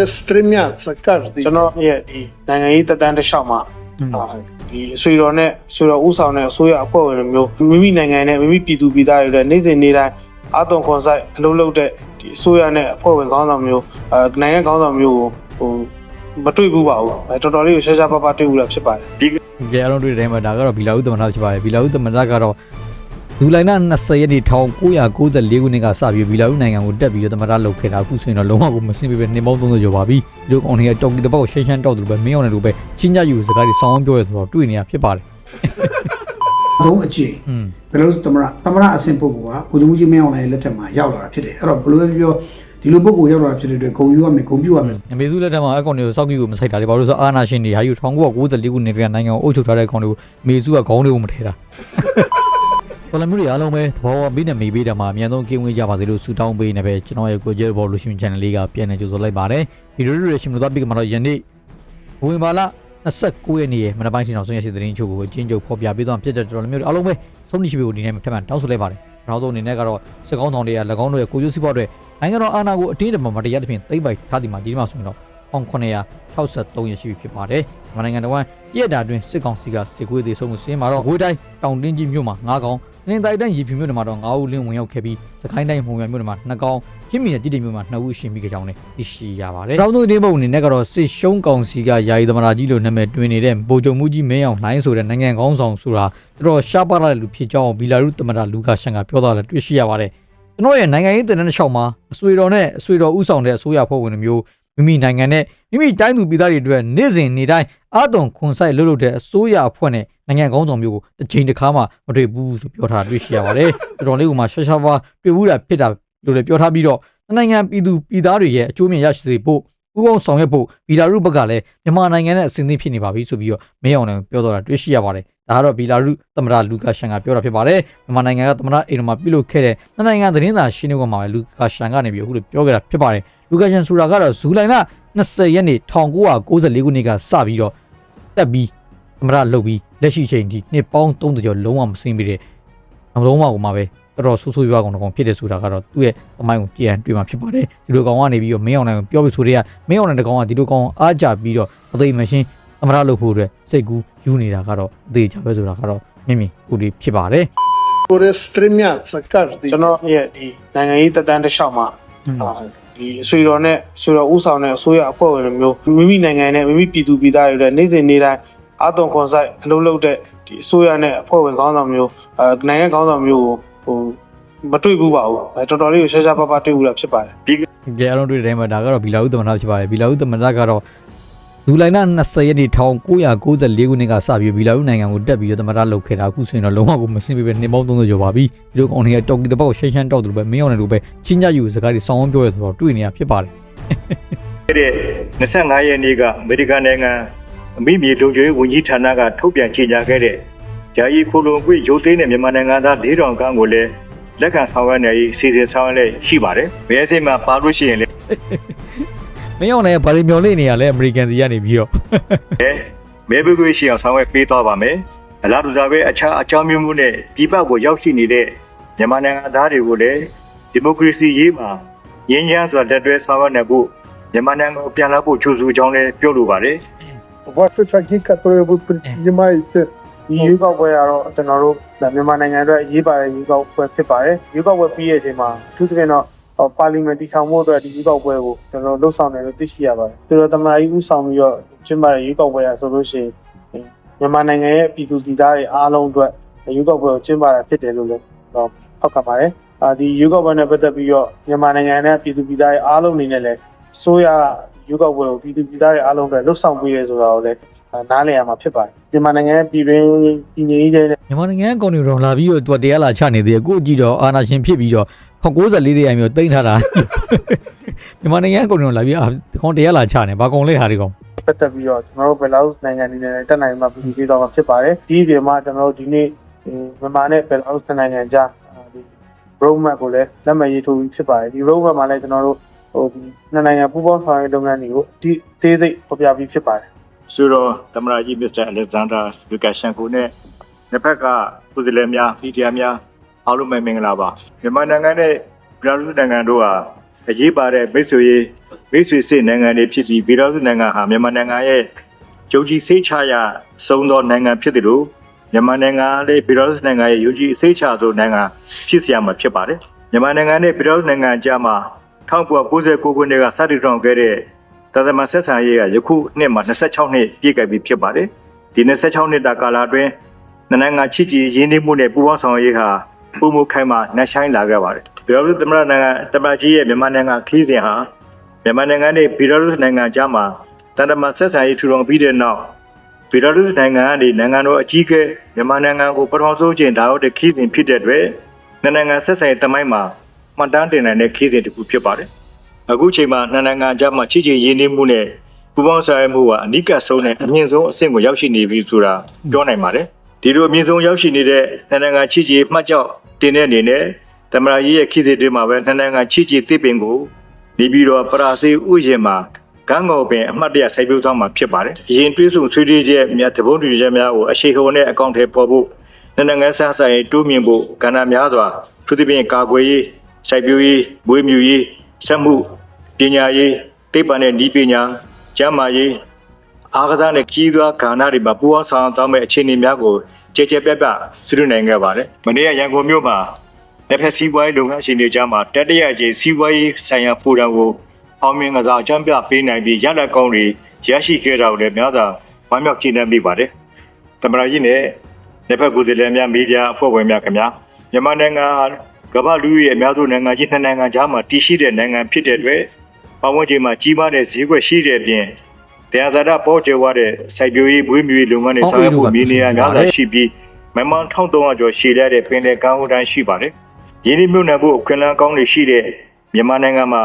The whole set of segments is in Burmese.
которые стремятся каждый ကျွန်တော်ရဲ့ဒီနိုင်ငံရေးတက်တန်းတစ်လျှောက်မှာအာဒီအဆွေတော်နဲ့ဆွေတော်ဥဆောင်တဲ့အစိုးရအဖွဲ့ဝင်တွေမျိုးမိမိနိုင်ငံနဲ့မိမိပြည်သူပြည်သားတွေနဲ့နေ့စဉ်နေ့တိုင်းအာသွန်ခွန်ဆိုင်အလုပ်လုပ်တဲ့ဒီအစိုးရနဲ့အဖွဲ့ဝင်ခေါင်းဆောင်မျိုးအဲနိုင်ငံခေါင်းဆောင်မျိုးကိုဟိုမတွေ့ဘူးပါဘူးအဲတော်တော်လေးကိုရှားရှားပါးပါးတွေ့ဘူးလားဖြစ်ပါတယ် ကြဲအလုံးတွေ့တဲ့တိုင်းမှာဒါကတော့ဘီလာဦးသမ္မတဖြစ်ပါတယ်ဘီလာဦးသမ္မတကတော့ ဇူလိုင်လ20ရက်နေ့1994ခုနှစ်ကစပြီးဘီလာဦးနိုင်ငံကိုတက်ပြီးတော့သမ္မတလုပ်ခဲ့တာအခုဆိုရင်တော့လုံးဝကိုမစင်ပြပဲနေပေါင်း30ကျော်ပါပြီဒီလိုကောင်တွေကတော်ကီတပတ်ကိုရှင်းရှင်းတောက်တယ်ပဲမင်းအောင်တယ်လို့ပဲချင်းကြယူစကားတွေဆောင်းပြောရဲဆိုတော့တွေ့နေရဖြစ်ပါတယ်ဆုံးအကျင့်อืมဘယ်လိုသမရသမရအဆင့်ပုဂ္ဂိုလ်ကဘုရားမှုကြီးမင်းအောင်လိုင်းလက်ထက်မှာရောက်လာတာဖြစ်တယ်အဲ့တော့ဘယ်လိုပဲပြောဒီလိုပုဂ္ဂိုလ်ရောက်လာတာဖြစ်တဲ့အတွက်ဂုံယူရမယ်ဂုံပြူရမယ်အမေစုလက်ထက်မှာအကောင်တွေကိုစောက်ကြီးကိုမဆိုင်တာလေဘာလို့လဲဆိုတော့အာနာရှင်တွေဟာယူ1994ခုနှစ်ကနိုင်ငံကိုအုပ်ချုပ်ထားတဲ့ကောင်တွေကိုအမေစုကခေါင်းတွေကိုမထဲတာ ဆလမျိုးတွေအားလုံးပဲသဘောဝဘေးနဲ့မေးပေးတယ်မှာအများဆုံးကင်းဝေးကြပါစေလို့ဆုတောင်းပေးနေပဲကျွန်တော်ရဲ့ကိုကျဲဘော်လူရှင် channel လေးကပြန်နေကြိုဆိုလိုက်ပါတယ်ဗီဒီယိုတွေရှင်မလို့တော့ပြီးကမှာတော့ယနေ့ဝင်ပါလာ29ရက်နေ့ရဲ့မနက်ပိုင်းထင်အောင်ဆွေးနွေးစီသတင်းချုပ်ကိုအချင်းချုပ်ဖော်ပြပေးသွားဖြစ်တဲ့တော်တော်မျိုးတွေအားလုံးပဲဆုံးဖြတ်ရှိဖို့ဒီနေ့မှာထပ်မံတောင်းဆိုလိုက်ပါတယ်နောက်ဆုံးအနေနဲ့ကတော့စစ်ကောင်းဆောင်တွေက၎င်းတို့ရဲ့ကိုကျိုးစီးပွားတွေနိုင်ငံတော်အာဏာကိုအတင်းအဓမ္မမတရားသဖြင့်သိမ့်ပိုက်ထားသည်မှာဒီမှာဆိုရင်တော့ပေါင်963ရရှိပြီဖြစ်ပါတယ်။ မြန်မာနိုင်ငံတော်ဝန်ပြည်တာတွင်စစ်ကောင်စီကစစ်ကွေးသေးဆုံးမှုစင်းမှာတော့ဝေးတိုင်းတောင်တင်းကြီးမြို့မှာ9កောင်နှင်းတိုင်းတိုင်းရေဖြူမြို့နယ်မှာတော့9ဦးလင်းဝင်ရောက်ခဲ့ပြီးစကိုင်းတိုင်းမှုံရမြို့နယ်မှာ2កောင်ချင်းမီနယ်တည်တည်မြို့မှာ2ဦးရှင်ပြီးကြောင်းလည်းသိရှိရပါတယ်။တောင်သူတင်းပုံအနေနဲ့ကတော့စစ်ရှုံးကောင်စီကယာယီသမရာကြီးလို့နာမည်တွင်နေတဲ့ဗိုလ်ချုပ်မှုကြီးမင်းအောင်လှိုင်းဆိုတဲ့နိုင်ငံကောင်းဆောင်ဆိုတာတော်တော်ရှားပါလာတဲ့လူဖြစ်ကြောင်းဘီလာရုသမရာလူကာရှန်ကပြောသွားတယ်တွေ့ရှိရပါတယ်။ကျွန်တော်ရဲ့နိုင်ငံရေးတည်တဲ့တစ်လျှောက်မှာအဆွေတော်နဲ့အဆွေတော်ဥဆောင်တဲ့အစိုးရဖွဲ့ဝင်တွေမျိုး မိမိနိုင်ငံနဲ့မိမိတိုင်းသူပြည်သားတွေအတွက်နေ့စဉ်နေ့တိုင်းအာသွန်ခွန်ဆိုင်လှုပ်လှုပ်တဲ့အစိုးရအဖွဲ့နဲ့နိုင်ငံကောင်းဆောင်မျိုးကိုတစ်ချိန်တစ်ခါမှမတွေ့ဘူးဆိုပြောထားတွေ့ရှိရပါတယ်တော်တော်လေးကမှရှာရှာပါတွေ့ဘူးတာဖြစ်တာလို့လည်းပြောထားပြီးတော့နိုင်ငံပြည်သူပြည်သားတွေရဲ့အကျိုးမြတ်ရရှိစေဖို့ဥကောင်းဆောင်ရွက်ဖို့ဘီလာရုဘက်ကလည်းမြန်မာနိုင်ငံနဲ့အစဉ်အသင့်ဖြစ်နေပါပြီဆိုပြီးတော့မင်းအောင်လည်းပြောတော့တာတွေ့ရှိရပါတယ်ဒါကတော့ဘီလာရုသမ္မတလူကာရှန်ကပြောတာဖြစ်ပါတယ်မြန်မာနိုင်ငံကသမ္မတအိမ်တော်မှာပြုလုပ်ခဲ့တဲ့နိုင်ငံသတင်းစာရှင်းလင်းပွဲမှာပဲလူကာရှန်ကနေပြီးအခုလိုပြောခဲ့တာဖြစ်ပါတယ် လူကာရှန်ဆိုတာကတော့ဇူလိုင်လ20ရက်နေ့1994ခုနှစ်ကစပြီးတော့တက်ပြီးသမ္မတလုပ်ပြီးလက်ရှိချိန်ထိနှစ်ပေါင်း30ကျော်လုံးဝမစင်းပြီးတဲ့အလုံးဝကိုမှပဲတော်တော်ဆူဆူရွာကောင်ကောင်ဖြစ်တယ်ဆိုတာကတော့သူ့ရဲ့အမိုင်းကိုကြည်ရန်တွေ့မှာဖြစ်ပါတယ်ဒီလိုကောင်ကနေပြီးတော့မင်းအောင်နိုင်ကိုပြောပြီးဆိုတဲ့ကမင်းအောင်နိုင်တကောင်ကဒီလိုကောင်အားကြပြီးတော့အသိမရှင်းသမ္မတလုပ်ဖို့အတွက်စိတ်ကူးယူနေတာကတော့အသေးချပဲဆိုတာကတော့မြင်မြင်ကိုဒီဖြစ်ပါတယ် которые стремятся каждый ကျွန်တော်ရဲ့ဒီနိုင်ငံရေးတက်တန်းတစ်လျှောက်မှာအာ ဒီအဆွေတော်နဲ့ဆွေတော်ဥဆောင်တဲ့အစိုးရအဖွဲ့ဝင်တွေမျိုးမိမိနိုင်ငံနဲ့မိမိပြည်သူပြည်သားတွေနဲ့နေ့စဉ်နေ့တိုင်းအာသွန်ခွန်ဆိုင်အလုပ်လုပ်တဲ့ဒီအစိုးရနဲ့အဖွဲ့ဝင်ခေါင်းဆောင်မျိုးအဲနိုင်ငံခေါင်းဆောင်မျိုးကိုဟိုမတွေ့ဘူးပါဘူးအဲတော်တော်လေးကိုရှားရှားပါးပါးတွေ့ဘူးလားဖြစ်ပါတယ်ကြဲအလုံးတွေ့တဲ့တိုင်းမှာဒါကတော့ဘီလာဦးသမ္မတဖြစ်ပါတယ်ဘီလာဦးသမ္မတကတော့ ဇူလိုင်လ20ရက်နေ့1994ခုနှစ်ကစပြီးဘီလာဦးနိုင်ငံကိုတက်ပြီးတော့သမ္မတလုပ်ခဲ့တာအခုဆိုရင်တော့လုံးဝကိုမစင်ပြပဲနေပေါင်း30ကျော်ပါပြီဒီလိုကောင်တွေကတော်ကီတပတ်ကိုရှင်းရှင်းတောက်တယ်လို့ပဲမင်းအောင်တယ်လို့ပဲချင်းကြယူစကားတွေဆောင်းပြောရဲဆိုတော့တွေ့နေရဖြစ်ပါတယ်တဲ့25ရက်နေ့ကအမေရိကန်နိုင်ငံအမိမြေလုံခြုံရေးဝန်ကြီးဌာနကထုတ်ပြန်ကြေညာခဲ့တဲ့ဂျာယီခိုလုံကွေရုပ်သိမ်းတဲ့မြန်မာနိုင်ငံသား၄000ခန်းကိုလည်းလက်ခံဆောင်ရွက်နေရေးစီစဉ်ဆောင်ရွက်လည်းရှိပါတယ်။ဘယ်အစိမ်းမှာပါလို့ရှိရင်လည်း မင်းအောင်လည်းဘာတွေမျောလေးနေရလဲအမေရိကန်စီကနေပြီးတော့ မဲပေးခွင့်ရှိအောင်ဆောင်ရွက်ပေးသွားပါမယ်။အလားတူဒါပဲအခြားအကြောင်းမျိုးမျိုးနဲ့ဒီဘက်ကိုရောက်ရှိနေတဲ့မြန်မာနိုင်ငံသားတွေကိုလည်းဒီမိုကရေစီရေးမှာရင်းရမ်းစွာလက်တွဲဆောင်ရွက်နေဖို့မြန်မာနိုင်ငံကိုပြန်လာဖို့ကြိုးစားကြောင်းလည်းပြောလိုပါတယ်။ ваши шаги которые вы предпринимаете ဒီရွေးကောက်ပွဲကတော့ကျွန်တော်တို့မြန်မာနိုင်ငံအတွက်အရေးပါတဲ့ရွေးကောက်ပွဲဖြစ်ပါတယ်ရွေးကောက်ပွဲပြီးတဲ့အချိန်မှာအထူးသဖြင့်တော့ ပါလီမန်တီထောင်ဖို့အတွက်ဒီရွေးကောက်ပွဲကိုကျွန်တော်လှုပ်ဆောင်တယ်လို့သိရှိရပါတယ်သူတို့တမန်ကြီးဦးဆောင်ပြီးတော့ကျင်းပတဲ့ရွေးကောက်ပွဲရဆိုလို့ရှိရင်မြန်မာနိုင်ငံရဲ့ပြည်သူပြည်သားတွေအားလုံးအတွက်ရွေးကောက်ပွဲကိုကျင်းပတာဖြစ်တယ်လို့လည်းတော့ထောက်ခံပါတယ်အာဒီရွေးကောက်ပွဲနဲ့ပတ်သက်ပြီးတော့မြန်မာနိုင်ငံနဲ့ပြည်သူပြည်သားတွေအားလုံးအနေနဲ့လည်းဆိုရရွေးကောက်ပွဲကိုပြည်သူပြည်သားတွေအားလုံးအတွက်လှုပ်ဆောင်ပေးရဲဆိုတာကိုလည်းနားလည်ရမှာဖြစ်ပါတယ်မြန်မာနိုင်ငံရဲ့ပြည်တွင်းပြည်ငြိမ်းချမ်းတဲ့မြန်မာနိုင်ငံကကောင်တွေတော့လာပြီးတော့သူတရားလာချနေသေးတယ်ကိုကြည့်တော့အာနာရှင်ဖြစ်ပြီးတော့ 94တဲ့ရမျိုးတိမ့်ထားတာမြန်မာနိုင်ငံကကောင်တွေတော့လာပြီးကောင်တရားလာချနေဘာကောင်လဲဟာဒီကောင်ပတ်သက်ပြီးတော့ကျွန်တော်တို့ဘယ်လောက်နိုင်ငံအနေနဲ့တက်နိုင်မှာပြည်ပြီးတော့မှာဖြစ်ပါတယ်ဒီအပြင်မှာကျွန်တော်တို့ဒီနေ့မြန်မာနဲ့ဘယ်လောက်နိုင်ငံကြားဒီ roadmap ကိုလည်းလက်မှတ်ရေးထိုးပြီးဖြစ်ပါတယ်ဒီ roadmap မှာလည်းကျွန်တော်တို့ဟိုဒီနှစ်နိုင်ငံပူးပေါင်းဆောင်ရွက်လုပ်ငန်းတွေကိုဒီသေးစိတ်ဖော်ပြပြီးဖြစ်ပါတယ်ဆိုတော့သမရာကြီးမစ္စတာအလက်ဇန်ဒါလူကာရှန်ကိုနဲ့နှစ်ဖက်ကကိုယ်စားလှယ်များဖီဒီယာများ အားလုံးပဲမင်္ဂလာပါမြန်မာနိုင်ငံနဲ့ဘရာဇီးနိုင်ငံတို့ဟာအရေးပါတဲ့မိတ်ဆွေရေးမိတ်ဆွေစစ်နိုင်ငံတွေဖြစ်ပြီးဘရာဇီးနိုင်ငံဟာမြန်မာနိုင်ငံရဲ့ယုံကြည်စိတ်ချရအဆုံးသောနိုင်ငံဖြစ်တယ်လို့မြန်မာနိုင်ငံနဲ့ဘရာဇီးနိုင်ငံရဲ့ယုံကြည်စိတ်ချသောနိုင်ငံဖြစ်စရာမှာဖြစ်ပါတယ်မြန်မာနိုင်ငံနဲ့ဘရာဇီးနိုင်ငံကြားမှာ1999ခုနှစ်ကစတင်ထောင်ခဲ့တဲ့သာသမန်ဆက်ဆံရေးကယခုနှစ်မှာ26နှစ်ပြည့်ခဲ့ပြီဖြစ်ပါတယ်ဒီ26နှစ်တာကာလအတွင်းနိုင်ငံချစ်ကြည်ရင်းနှီးမှုနဲ့ပူးပေါင်းဆောင်ရွက်ရေးဟာ ပုံမခိုင်မာနှက်ဆိုင်လာခဲ့ပါတယ်ပြည်တော်စုသမ္မတနိုင်ငံတမန်ကြီးရဲ့မြန်မာနိုင်ငံခီးစဉ်ဟာမြန်မာနိုင်ငံနဲ့ဘီလာရုစ်နိုင်ငံကြားမှာတန်တမာဆက်ဆံရေးထူထောင်ပြီးတဲ့နောက်ဘီလာရုစ်နိုင်ငံကနေနိုင်ငံတော်အကြီးအကဲမြန်မာနိုင်ငံကိုပထမဆုံးကျင်းဒါတော့တဲ့ခီးစဉ်ဖြစ်တဲ့အတွက်နှစ်နိုင်ငံဆက်ဆံရေးတမိုင်းမှာမှတ်တမ်းတင်နိုင်တဲ့ခီးစဉ်တစ်ခုဖြစ်ပါတယ်။အခုချိန်မှာနှစ်နိုင်ငံကြားမှာချစ်ချစ်ရင်းနှီးမှုနဲ့ပူးပေါင်းဆောင်ရွက်မှုကအနိကဆုံးနဲ့အမြင့်ဆုံးအဆင့်ကိုရောက်ရှိနေပြီဆိုတာပြောနိုင်ပါတယ်။ဒီလိုအမြင့်ဆုံးရောက်ရှိနေတဲ့နှစ်နိုင်ငံချစ်ချစ်မှတ်ကြောက် တင်တဲ့အနေနဲ့တမန်ကြီးရဲ့ခီးစဉ်တွေမှာပဲနှစ်နိုင်ငံချစ်ချစ်တစ်ပင်ကိုနေပြီးတော့ပရာစေဥယျာဉ်မှာကန်းငေါ်ပင်အမှတ်တရစိုက်ပျိုးသွားမှာဖြစ်ပါတယ်။အရင်တွေးဆုံဆွေးနွေးချက်များသဘောတူညီချက်များကိုအရှိဟုန်နဲ့အကောင့်ထဲပေါ်ဖို့နိုင်ငံနိုင်ငံစားဆိုင်တိုးမြင့်ဖို့ကဏ္ဍများစွာသူတစ်ပြင်ကာကွယ်ရေးစိုက်ပျိုးရေးမွေးမြူရေးစက်မှုပညာရေးသိပ္ပံနဲ့ဤပညာကျန်းမာရေးအားကစားနဲ့ကြီးသွွားကဏ္ဍတွေမှာပူးပေါင်းဆောင်သွားမယ့်အခြေအနေများကို ကြည်ကြဲပြတ်ပြတ်ဆွေးနွေးနိုင်ခဲ့ပါတယ်။မနေ့ကရန်ကုန်မြို့မှာလက်ဖက်စီးပွားရေးလုပ်ငန်းရှင်တွေကြားမှာတတိယကြိမ်စီးပွားရေးဆိုင်ရာဖိုရမ်ကိုအောင်မြင်ကစားအကြံပြပေးနိုင်ပြီးရလက်ကောင်းတွေရရှိခဲ့တာကိုလည်းများစွာဝမ်းမြောက်ကျေနပ်မိပါတယ်။တမရကြီးနဲ့လက်ဖက်ကိုယ်စားလှယ်များမီဒီယာအဖွဲ့ဝင်များခင်ဗျာမြန်မာနိုင်ငံဟာကမ္ဘာလူကြီးရဲ့အများစုနိုင်ငံကြီးနှစ်နိုင်ငံကြားမှာတည်ရှိတဲ့နိုင်ငံဖြစ်တဲ့အတွက်ပတ်ဝန်းကျင်မှာကြီးမားတဲ့ဈေးကွက်ရှိတဲ့အပြင် တရားစာတပေါ်ကျွားတဲ့စိုက်ပျိုးရေးမွေးမြူရေးလုပ်ငန်းတွေဆောင်ရွက်ဖို့မြေနေရာများစွာရှိပြီးမမန်1300ကျော်ရှည်တဲ့ပင်လယ်ကမ်းရိုးတန်းရှိပါတယ်။ရင်းနှီးမြှုပ်နှံဖို့အခွင့်အလမ်းကောင်းတွေရှိတဲ့မြန်မာနိုင်ငံမှာ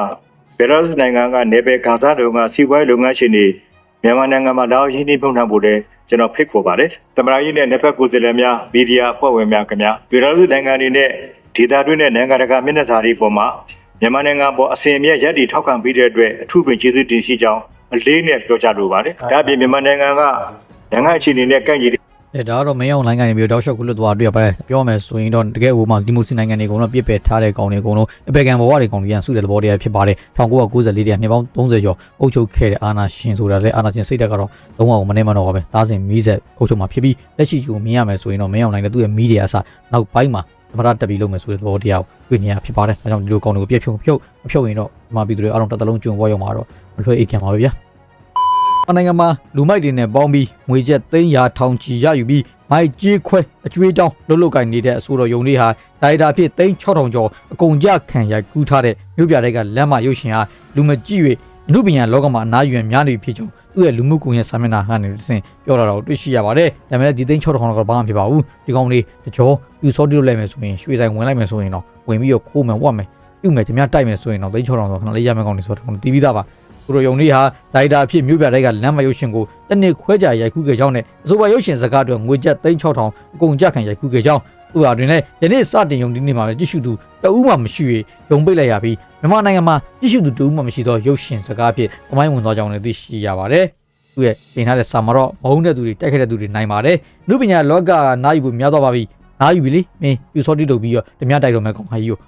ဘယ်လာရုစ်နိုင်ငံကနေပယ်ဂါဇာတုံကစီးပွားရေးလုပ်ငန်းရှင်တွေမြန်မာနိုင်ငံမှာလာရောက်ရင်းနှီးမြှုပ်နှံဖို့လည်းကျွန်တော်ဖိတ်ခေါ်ပါတယ်။တမန်ကြီးနဲ့နှစ်ဖက်ကိုယ်စားလှယ်များမီဒီယာအဖွဲ့ဝင်များခင်ဗျာဘယ်လာရုစ်နိုင်ငံအနေနဲ့ဒေသတွင်းနဲ့နိုင်ငံတကာမျက်နှာစာတွေပေါ်မှာမြန်မာနိုင်ငံပေါ်အစဉ်အမြဲရပ်တည်ထောက်ခံပေးတဲ့အတွက်အထူးပင်ကျေးဇူးတင်ရှိကြောင်း အလေးနဲ့ပြောကြားလိုပါတယ်။ဒါ့အပြင်မြန်မာနိုင်ငံကနိုင်ငံအခြေအနေနဲ့ကန့်ညီအဲဒါကတော့မင်းအောင်လိုင်းကနေပြီးတော့တောက်လျှောက်ကုလွတ်သွားတွေ့ရပဲပြောမယ်ဆိုရင်တော့တကယ်ဟိုမှာဒီမိုစီနိုင်ငံတွေအကုန်လုံးပြစ်ပယ်ထားတဲ့ကောင်တွေအကုန်လုံးအပေကန်ဘဝတွေကောင်တွေရန်စုတဲ့သဘောတရားဖြစ်ပါတယ်1994တည်းနှစ်ပေါင်း30ကျော်အုပ်ချုပ်ခဲ့တဲ့အာနာရှင်ဆိုတာလေအာနာရှင်စိတ်တက်ကတော့လုံးဝမနေမတော့ပါပဲသားစဉ်မီးဆက်အုပ်ချုပ်မှာဖြစ်ပြီးလက်ရှိကိုမြင်ရမယ်ဆိုရင်တော့မင်းအောင်လိုင်းနဲ့သူ့ရဲ့မီဒီယာအစနောက်ပိုင်းမှာသမရတက်ပြီးလုပ်မယ်ဆိုတဲ့သဘောတရားကိုတွေ့နေရဖြစ်ပါတယ်ဒါကြောင့်ဒီလိုကောင်တွေကိုပြည့်ဖြုံဖြုတ်မဖြုတ်ရင်တော့ဒီမှာပြည်သူတွေအားလုံးတစ်သလုံးကျွံဝေါ်ရောက်မှာတော့ မလွှဲအိတ်ခံပါပဲဗျာအနိုင်ငံမှာလူမိုက်တွေနဲ့ပေါင်းပြီးငွေကျပ်သိန်းရာထောင်ချီရယူပြီးမိုက်ကြီးခွဲအကျွေးတောင်းလှုပ်လှုပ်ကိုင်နေတဲ့အဆိုတော်ယုံလေးဟာဒါရိုက်တာဖြစ်သိန်း6000ကျော်အကုန်ကြခံရိုက်ကူးထားတဲ့မြို့ပြတွေကလမ်းမရုပ်ရှင်ဟာလူမကြည့်၍အမှုပညာလောကမှာအနားယူရန်များနေပြီဖြစ်ကြောင်းသူ့ရဲ့လူမှုကွန်ရက်စာမျက်နှာကနေတစ်ဆင့်ပြောလာတော့တွေ့ရှိရပါတယ်။ဒါပေမဲ့ဒီသိန်း6000ကတော့ဘာမှမဖြစ်ပါဘူး။ဒီကောင်လေးတကြောယူစောတိလို့လိုက်မယ်ဆိုရင်ရွှေဆိုင်ဝင်လိုက်မယ်ဆိုရင်တော့ဝင်ပြီးတော့ခိုးမယ်ဝတ်မယ်ပြုမယ်ကြမြတိုက်မယ်ဆိုရင်တော့သိန်း6000ဆိုခဏလေးရမယ်ကောင်လေးဆိုတော့တီးပြီးသားပါ။ သူတို့ယုံလေးဟာဒါရိုက်တာအဖြစ်မြို့ပြတွေကလမ်းမရုပ်ရှင်ကိုတစ်နှစ်ခွဲကြာရိုက်ကူးခဲ့ကြောင်းနဲ့အဆိုပါရုပ်ရှင်စကားအတွက်ငွေကျပ်3600အကုန်ကြခံရိုက်ကူးခဲ့ကြောင်းသူဟာတွင်လည်းယနေ့စတင်ယုံဒီနေ့မှာပဲကြည့်ရှုသူတအူးမှမရှိ၍ယုံပိတ်လိုက်ရပြီးမြန်မာနိုင်ငံမှာကြည့်ရှုသူတအူးမှမရှိသောရုပ်ရှင်စကားအဖြစ်အမိုင်းဝင်သွားကြောင်းလည်းသိရှိရပါတယ်သူရဲ့တင်ထားတဲ့စာမှာတော့မဟုတ်တဲ့သူတွေတိုက်ခိုက်တဲ့သူတွေနိုင်ပါတယ်လူပညာလောကနားယူဖို့များသွားပါပြီနားယူပြီလေမင်းယူစောတိလုပ်ပြီးတော့ဓမြတိုက်တော့မယ်ကောင်ဟာကြီးကို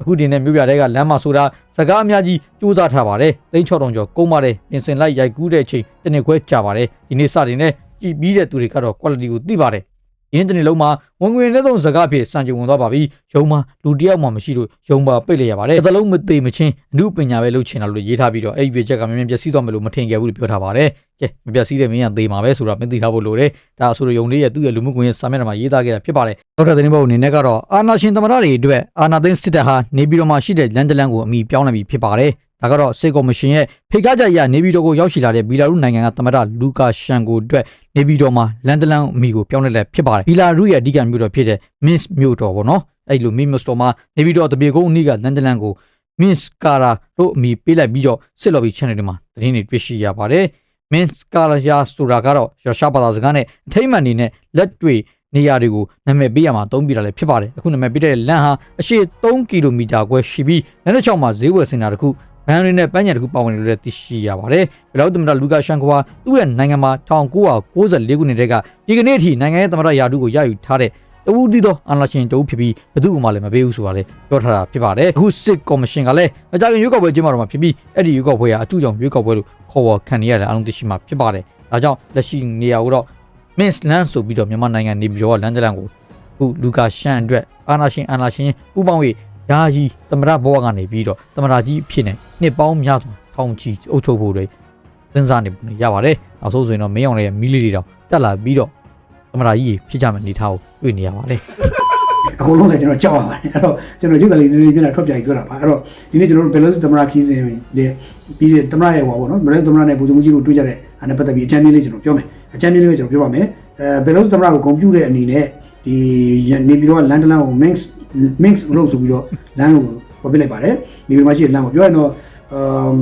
အခုတင်တဲ့မြို့ပြတွေကလမ်းမဆိုတာစကားအများကြီးစူးစမ်းထားပါတယ်။သိန်း6000ကျော်ကုန်ပါတယ်ပြင်ဆင်လိုက်ရိုက်ကူးတဲ့အချိန်တစ်နှစ်ခွဲကြာပါတယ်။ဒီနေ့စတင်နဲ့ကြည်ပြီးတဲ့သူတွေကတော့ quality ကိုသိပါတယ်။ ဒီနေ့တစ်နေ့လုံးမှာဝင်ငွေနဲ့သုံးစကားအဖြစ်စံကြုံဝင်သွားပါပြီ။ရုံမှာလူတစ်ယောက်မှမရှိလို့ရုံပါပိတ်လိုက်ရပါတယ်။တစ်လုံးမသေးမချင်းအမှုပညာပဲလုပ်ချင်တာလို့ရေးထားပြီးတော့အဲ့ဒီပြချက်ကမင်းမင်းပျက်စီးသွားမယ်လို့မထင်ခဲ့ဘူးလို့ပြောထားပါတယ်။ကဲမပျက်စီးတဲ့မင်းကသေမှာပဲဆိုတာမသိထားဖို့လိုတယ်။ဒါဆိုတော့ယုံလေးရဲ့သူ့ရဲ့လူမှုကွန်ရက်စာမျက်နှာမှာရေးသားခဲ့တာဖြစ်ပါတယ်။ဒေါက်တာတင်ဘောအနေနဲ့ကတော့အာနာရှင်သမရတွေအတွက်အာနာသိန်းစစ်တပ်ဟာနေပြည်တော်မှာရှိတဲ့လန်ဒလန်ကိုအမိပြောင်းလဲပြီးဖြစ်ပါတယ်။ ဒါကတော့စေကော်မရှင်ရဲ့ဖိတ်ကြားချက်အရနေပြည်တော်ကိုရောက်ရှိလာတဲ့ဘီလာရုနိုင်ငံကသမရလူကာရှန်ကိုအတွက်နေပြည်တော်မှာလန်ဒလန်အမိကိုပြောင်းလဲလက်ဖြစ်ပါတယ်။ဘီလာရုရဲ့အဓိကမြို့တော်ဖြစ်တဲ့ Minsk မြို့တော်ပေါ့နော်။အဲ့လို Minsk တော်မှာနေပြည်တော်တပြေကုန်းအနီးကလန်ဒလန်ကို Minsk ကာရာတို့အမိပေးလိုက်ပြီးတော့စစ်လော်ဘီ channel တွေမှာသတင်းတွေတွေ့ရှိရပါတယ်။ Minsk ကာရာဆိုတာကတော့ရုရှားဘာသာစကားနဲ့အထိမ့်မှန်နေနဲ့လက်တွေ့နေရာတွေကိုနာမည်ပေးရမှာသုံးပြတာလည်းဖြစ်ပါတယ်အခုနာမည်ပေးတဲ့လမ်းဟာအရှည်3ကီလိုမီတာခွဲရှိပြီးလက်နှစ်ချောင်းမှာဈေးဝယ်စင်တာတစ်ခု ဘန်ရီနဲ့ပန်းညံတစ်ခုပါဝင်လို့လည်းသိရှိရပါတယ်ဘယ်လောက်သမ္မတလူကာရှန်ကွာသူ့ရဲ့နိုင်ငံမှာ1994ခုနှစ်တည်းကဒီကနေ့အထိနိုင်ငံရဲ့သမ္မတယာတုကိုရယူထားတဲ့တဦးတည်သောအာဏာရှင်တဦးဖြစ်ပြီးဘယ်သူမှလည်းမပေးဘူးဆိုတာလည်းပြောထားတာဖြစ်ပါတယ်အခုစစ်ကော်မရှင်ကလည်းမကြခင်ရွေးကောက်ပွဲကျင်းပတော့မှာဖြစ်ပြီးအဲ့ဒီရွေးကောက်ပွဲကအထူးကြောင့်ရွေးကောက်ပွဲလို့ခေါ်ဝေါ်ခံနေရတဲ့အလုံးသိရှိမှာဖြစ်ပါတယ်ဒါကြောင့်လက်ရှိနေရာကိုတော့ Miss Land ဆိုပြီးတော့မြန်မာနိုင်ငံနေပြည်တော်ကလမ်းကြလန်ကိုအခုလူကာရှန်အတွက်အာနာရှင်အာနာရှင်ပူပေါင်း၍ ယာယီသမရဘဝကနေပြီးတော့သမရကြီးအဖြစ်နဲ့နှစ်ပေါင်းများစွာထောင်ချီအုပ်ချုပ်ဖို့တွေစဉ်းစားနေပုံရပါတယ်နောက်ဆုံးဆိုရင်တော့မင်းအောင်လည်းမီလီတွေတော့တက်လာပြီးတော့သမရကြီးဖြစ်ကြမယ်အနေထားကိုတွေ့နေရပါတယ်အကုန်လုံးလည်းကျွန်တော်ကြောက်ရပါတယ်အဲ့တော့ကျွန်တော်ရုပ်ကလေးနည်းနည်းပြတာထွက်ပြိုင်ပြောတာပါအဲ့တော့ဒီနေ့ကျွန်တော်တို့ဘယ်လိုသမရာခီးစဉ်တဲ့ပြီးတဲ့သမရာရဲ့ဟောပေါ့နော်ဘယ်လိုသမရာနဲ့ဘူဇမှုကြီးတို့တွေ့ကြတဲ့အဲ့နဲ့ပတ်သက်ပြီးအချမ်းလေးလေးကျွန်တော်ပြောမယ်အချမ်းလေးလေးကျွန်တော်ပြောပါမယ်အဲဘယ်လိုသမရာကိုဂုံပြူတဲ့အနေနဲ့ဒီနေပြီးတော့လန်ဒလန်ကို mix mix လို့ဆိုပြီးတော့လမ်းကိုပေါ်ပြလိုက်ပါတယ်နေပြီးမှရှိတဲ့လမ်းကိုပြောရင်တော့အမ်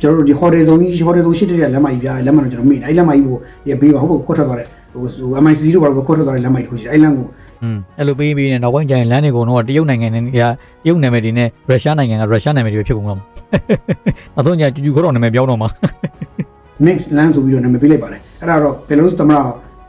ကျွန်တော်တို့ဒီ hotel ဇုံကြီး hotel ဇုံရှိတဲ့လမ်းမကြီးပြလမ်းမတော့ကျွန်တော်မေ့အဲ့လမ်းမကြီးကိုရပေးပါဟုတ်ကောခွတ်ထွက်သွားတဲ့ဟို MIC တို့ဘာလို့ခွတ်ထွက်သွားတဲ့လမ်းမကြီးတခုရှိတယ်အဲ့လမ်းကိုอืมအဲ့လိုပေးပြီးနေနောက်ပိုင်းကျရင်လမ်းတွေကုန်တော့တရုတ်နိုင်ငံနဲ့ကတရုတ်နာမည်တွေနဲ့ရုရှားနိုင်ငံကရုရှားနာမည်တွေဖြစ်ကုန်တော့မှာအဆုံးကျကျူကျူခေါ်တော့နာမည်ပြောင်းတော့မှာ mix land ဆိုပြီးတော့နာမည်ပေးလိုက်ပါတယ်အဲ့ဒါတော့ဘယ်လိုသမရ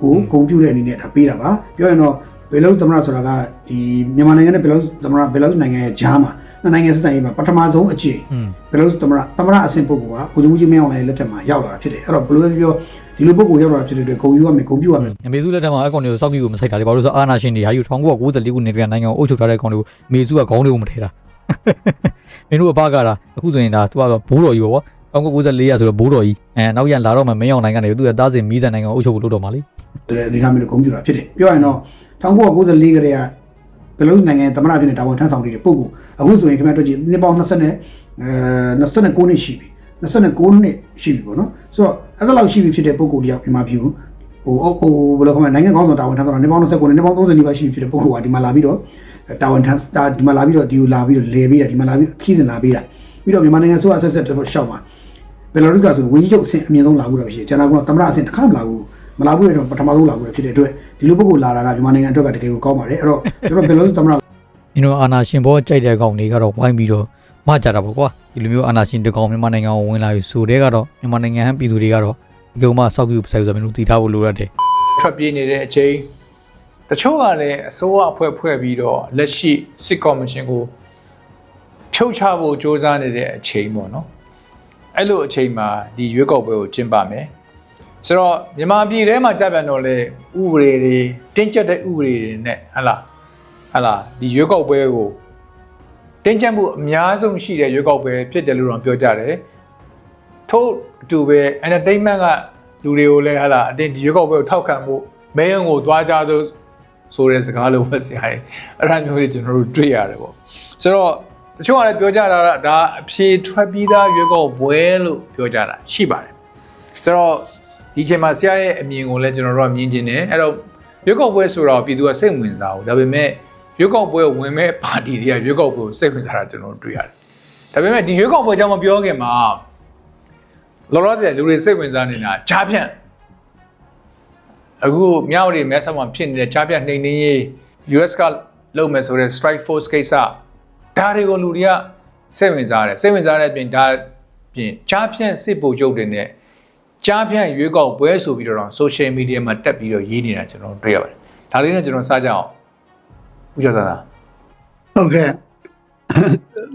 ကိုဂုံပြူတဲ့အနေနဲ့ဒါပေးတာပါပြောရင်တော့ ဘယ်လိုသမရဆိုတာကဒီမြန်မာနိုင်ငံနဲ့ဘယ်လိုသမရဘယ်လိုနိုင်ငံရဲ့ဂျားမှာနှစ်နိုင်ငံဆက်ဆံရေးမှာပထမဆုံးအကြိမ်อืมဘယ်လိုသမရသမရအဆင့်ပုဂ္ဂိုလ်ကကိုကျမှုကြီးမင်းအောင်လိုင်းလက်ထက်မှာရောက်လာတာဖြစ်တယ်အဲ့တော့ဘယ်လိုပဲပြောဒီလိုပုဂ္ဂိုလ်ရောက်လာတာဖြစ်တဲ့အတွက်ဂုံယူရမယ်ဂုံပြူရမယ်အမေစုလက်ထက်မှာအကောင်တွေကိုစောက်ကြည့်ကိုမဆိုင်တာလေဘာလို့လဲဆိုတော့အာနာရှင်တွေဟာယူ1994ခုနှစ်တည်းကနိုင်ငံကိုအုပ်ချုပ်ထားတဲ့အကောင်တွေကိုအမေစုကခေါင်းတွေကိုမထဲတာမင်းတို့အပကတာအခုဆိုရင်ဒါသူကတော့ဘိုးတော်ကြီးပေါ့1994ရဆိုတော့ဘိုးတော်ကြီးအဲနောက်ရလာတော့မှမင်းအောင်နိုင်ငံတွေသူကသားစင်မီးစံနိုင်ငံကိုအုပ်ချုပ်ဖို့လုပ်တော့မှာလေဒီနာမည်ကိုဂုံပြူတာဖြစ်တယ်ပြောရင်တော့ 1994ကတည်းကဘယ်လိုနိုင်ငံသမရဖြစ်နေတာဝန်ထမ်းဆောင်နေတဲ့ပုဂ္ဂိုလ်အခုဆိုရင်ခင်ဗျားတို့ကြည့်နှစ်ပေါင်း20နဲ့အဲ29နှစ်ရှိပြီ29နှစ်ရှိပြီပေါ့နော်ဆိုတော့အဲ့ဒါလောက်ရှိပြီဖြစ်တဲ့ပုဂ္ဂိုလ်တယောက်မြန်မာပြည်ကိုဟိုဟိုဘယ်လိုခေါ်မလဲနိုင်ငံကောင်းဆောင်တာဝန်ထမ်းဆောင်တာနှစ်ပေါင်း29နှစ်နှစ်ပေါင်း30နီးပါးရှိပြီဖြစ်တဲ့ပုဂ္ဂိုလ်ကဒီမှာလာပြီးတော့တာဝန်ထမ်းတာဒီမှာလာပြီးတော့ဒီကိုလာပြီးတော့လဲပြီးတာဒီမှာလာပြီးခီးစင်လာပြီးတာပြီးတော့မြန်မာနိုင်ငံဆိုအဆက်ဆက်တော့ရှောက်ပါဘယ်လိုလဲဆိုတော့ဝင်းကြီးချုပ်အဆင့်အမြင့်ဆုံးလာဘူးတော့ရှိတယ်ကျွန်တော်ကသမရအဆင့်တစ်ခါမလာဘူးမလာဘူးရတော့ပထမဆုံးလာဘူးဖြစ်တဲ့အတွက် ဒီလိုပုဂ္ဂိုလ်လာတာကမြန်မာနိုင်ငံအတွက်ကတကယ်ကိုကောင်းပါတယ်အဲ့တော့ကျွန်တော်ဘယ်လိုသမရမင်းတို့အာနာရှင်ဘောကြိုက်တဲ့ကောင်တွေကတော့ဝိုင်းပြီးတော့မကြတာပေါ့ကွာဒီလိုမျိုးအာနာရှင်တကောင်မြန်မာနိုင်ငံကိုဝင်လာပြီဆိုတဲ့ကတော့မြန်မာနိုင်ငံဟန်ပြည်သူတွေကတော့ဒီကောင်မှစောက်ကြည့်ဆိုင်ဆိုတော့မင်းတို့တည်ထားဖို့လိုရတယ်ထွက်ပြေးနေတဲ့အချိန်တချို့ကလည်းအစိုးရအဖွဲ့ဖွဲ့ပြီးတော့လက်ရှိစစ်ကော်မရှင်ကိုဖြုတ်ချဖို့စ조사နေတဲ့အချိန်ပေါ့နော်အဲ့လိုအချိန်မှာဒီရွေးကောက်ပွဲကိုကျင်းပမယ် ဆိုတော့မြန်မာပြည်ထဲမှာတပ်ပြန်တော့လေဥပဒေတွေတင်းကျပ်တဲ့ဥပဒေတွေနဲ့ဟဟလားဟဟလားဒီရွေးကောက်ပွဲကိုတင်းကျပ်မှုအများဆုံးရှိတဲ့ရွေးကောက်ပွဲဖြစ်တယ်လို့တော့ပြောကြတယ်ထို့အတူပဲ entertainment ကလူတွေကိုလည်းဟလာအတင်းဒီရွေးကောက်ပွဲကိုထောက်ခံဖို့မဲယုံကိုသွားကြသို့ဆိုတဲ့စကားလိုပဲဆရာကြီးအဲ့ဒါမျိုးတွေကျွန်တော်တို့တွေ့ရတယ်ပေါ့ဆိုတော့တချို့ကလည်းပြောကြတာကဒါအဖြေထွက်ပြီးသားရွေးကောက်ပွဲလို့ပြောကြတာရှိပါတယ်ဆိုတော့ ဒီချိန်မှာဆရာရဲ့အမြင်ကိုလည်းကျွန်တော်တို့ကမြင်ကျင်တယ်အဲ့တော့ရွေးကောက်ပွဲဆိုတော့ပြည်သူကစိတ်ဝင်စားဘူးဒါပေမဲ့ရွေးကောက်ပွဲကိုဝင်မဲ့ပါတီတွေကရွေးကောက်ပွဲကိုစိတ်ဝင်စားတာကျွန်တော်တို့တွေ့ရတယ်ဒါပေမဲ့ဒီရွေးကောက်ပွဲအကြောင်းမပြောခင်မှာလောလောဆယ်လူတွေစိတ်ဝင်စားနေတာဂျားဖြန့်အခုမြောက်တွေမဲဆောက်မှာဖြစ်နေတဲ့ဂျားဖြန့်နှိမ်နှင်းရေး US ကလုပ်မယ်ဆိုတဲ့ strike force ကိစ္စဒါတွေကိုလူတွေကစိတ်ဝင်စားတယ်စိတ်ဝင်စားတဲ့အပြင်ဒါပြင်ဂျားဖြန့်စစ်ဗိုလ်ချုပ်တွေနဲ့ ဂျားဖြန့်ရွေးကောက်ပွဲဆိုပြီးတော့ social media မှာတက်ပြီးတော့ရေးနေတာကျွန်တော်တွေ့ရပါတယ်ဒါလေးနဲ့ကျွန်တော်စကြအောင်ဦးကျော်သာသာဟုတ်ကဲ့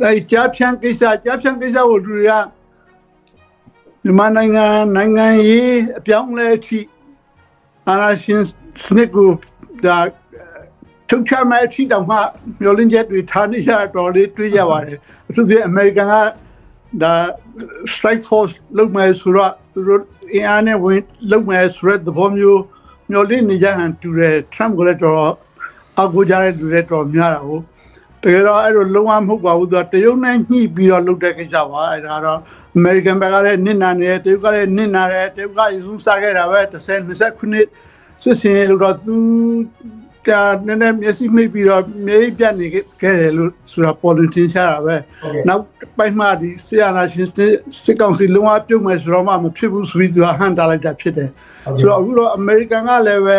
အဲကြားဖြန့်ကိစ္စကြားဖြန့်ကိစ္စကိုလူတွေကမြန်မာနိုင်ငံနိုင်ငံရေးအပြောင်းအလဲအထိအာဏာရှင်စနစ်ကိုဒါထုတ်ချမဲ့အထိတောင်မှမျောလင်းချက်တွေထားနေရတော့လေးတွေ့ရပါတယ်အထူးသဖြင့်အမေရိကန်ကဒါ strike force လုပ်မယ်ဆိုတော့ သူတို့အင်အားနဲ့ဝင်လုပ်မယ်ဆိုတဲ့သဘောမျိုးမျောလင်းနေကြဟန်တူတယ် Trump ကလည်းတော့အကူကြတဲ့လူတွေတော်များတာဟုတ်တကယ်တော့အဲ့လိုလုံးဝမဟုတ်ပါဘူးသူကတရုတ်နဲ့ညှိပြီးတော့လုပ်တဲ့ကိစ္စပါအဲ့ဒါကတော့ American ဘက်ကလည်းနစ်နာနေတယ်တရုတ်ကလည်းနစ်နာတယ်တရုတ်ကယူစားခဲ့တာပဲ30 29ခုနှစ်စစ်စင်လို့တော့သူ ကနည်းနည်းမျက်စိမိတ်ပြီးတော့မြေပြတ်နေခဲ့တယ်လို့ဆိုတာပေါ်လွင်ထင်ရှားတာပဲနောက်ပိုင်းမှဒီဆီယနာရှင်စစ်ကောင်စီလုံးဝပြုတ်မယ်ဆိုတော့မှမဖြစ်ဘူးဆိုပြီးသူကဟန်တာလိုက်တာဖြစ်တယ်ဆိုတော့အခုတော့ American ကလည်းပဲ